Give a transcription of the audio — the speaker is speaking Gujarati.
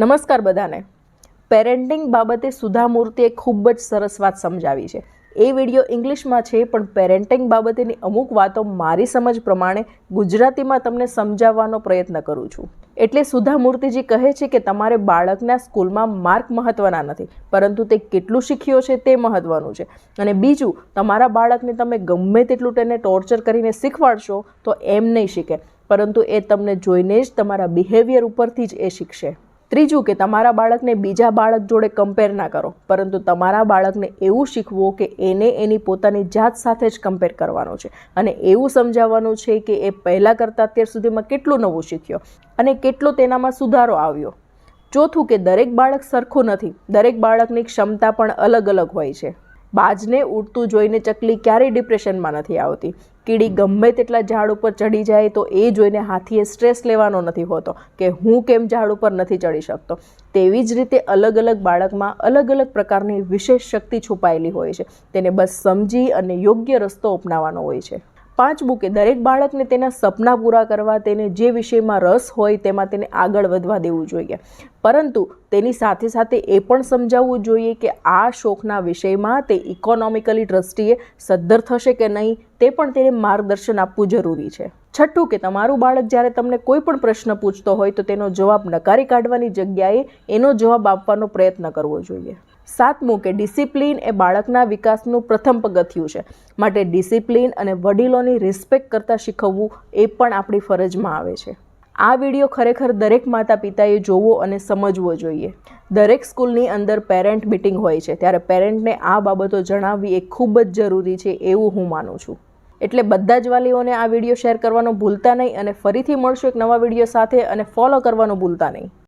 નમસ્કાર બધાને. પેરેન્ટિંગ બાબતે સુધા મૂર્તિએ ખૂબ જ સરસ વાત સમજાવી છે. એ વીડિયો ઇંગ્લિશમાં છે, પણ પેરેન્ટિંગ બાબતેની અમુક વાતો મારી સમજ પ્રમાણે ગુજરાતીમાં તમને સમજાવવાનો પ્રયત્ન કરું છું. એટલે સુધા મૂર્તિજી કહે છે કે તમારે બાળકના સ્કૂલમાં માર્ક મહત્ત્વના નથી, પરંતુ તે કેટલું શીખ્યો છે તે મહત્ત્વનું છે. અને બીજું, તમારા બાળકને તમે ગમે તેટલું તેને ટોર્ચર કરીને શીખવાડશો, તો એમ નહીં શીખે, પરંતુ એ તમને જોઈને જ તમારા બિહેવિયર ઉપરથી જ એ શીખશે. ત્રીજું કે તમારા બાળકને બીજા બાળક જોડે કમ્પેર ના કરો. પરંતુ તમારા બાળકને એવું શીખવો કે એને એની પોતાની જાત સાથે જ કમ્પેર કરવાનો છે. અને એવું સમજાવવાનું છે કે એ પહેલાં કરતાં અત્યાર સુધીમાં કેટલું નવું શીખ્યો અને કેટલો તેનામાં સુધારો આવ્યો. ચોથું કે દરેક બાળક સરખું નથી. દરેક બાળકની ક્ષમતા પણ અલગ અલગ હોય છે. બાજને ઉડતું જોઈને ચકલી ક્યારેય ડિપ્રેશનમાં નથી આવતી. કીડી ગમે તેટલા ઝાડ ઉપર ચડી જાય તો એ જોઈને હાથીએ સ્ટ્રેસ લેવાનો નથી હોતો કે હું કેમ ઝાડ ઉપર નથી ચડી શકતો. તેવી જ રીતે અલગ અલગ બાળકમાં અલગ અલગ પ્રકારની વિશેષ શક્તિ છુપાયેલી હોય છે. તેને બસ સમજી અને યોગ્ય રસ્તો અપનાવવાનો હોય છે. પાંચમું બુકે દરેક બાળકને તેના સપના પૂરા કરવા, તેને જે વિષયમાં રસ હોય તેમાં તેને આગળ વધવા દેવું જોઈએ. પરંતુ તેની સાથે સાથે એ પણ સમજાવવું જોઈએ કે આ શોખના વિષયમાં તે ઇકોનોમિકલી દ્રષ્ટિએ સદ્ધર થશે કે નહીં, તે પણ તેને માર્ગદર્શન આપવું જરૂરી છે. છઠ્ઠું કે તમારું બાળક જ્યારે તમને કોઈ પણ પ્રશ્ન પૂછતો હોય તો તેનો જવાબ નકારી કાઢવાની જગ્યાએ એનો જવાબ આપવાનો પ્રયત્ન કરવો જોઈએ. સાતમું કે ડિસિપ્લિન એ બાળકના વિકાસનું પ્રથમ પગથિયું છે. માટે ડિસિપ્લિન અને વડીલોની રિસ્પેક્ટ કરતાં શીખવવું એ પણ આપણી ફરજમાં આવે છે. આ વીડિયો ખરેખર દરેક માતા પિતાએ જોવો અને સમજવો જોઈએ. દરેક સ્કૂલની અંદર પેરેન્ટ મિટિંગ હોય છે. ત્યારે પેરેન્ટને આ બાબતો જણાવવી એ ખૂબ જ જરૂરી છે એવું હું માનું છું. એટલે બધા જ વાલીઓને આ વીડિયો શેર કરવાનું ભૂલતા નહીં અને ફરીથી મળશું એક નવા વીડિયો સાથે અને ફોલો કરવાનું ભૂલતા નહીં.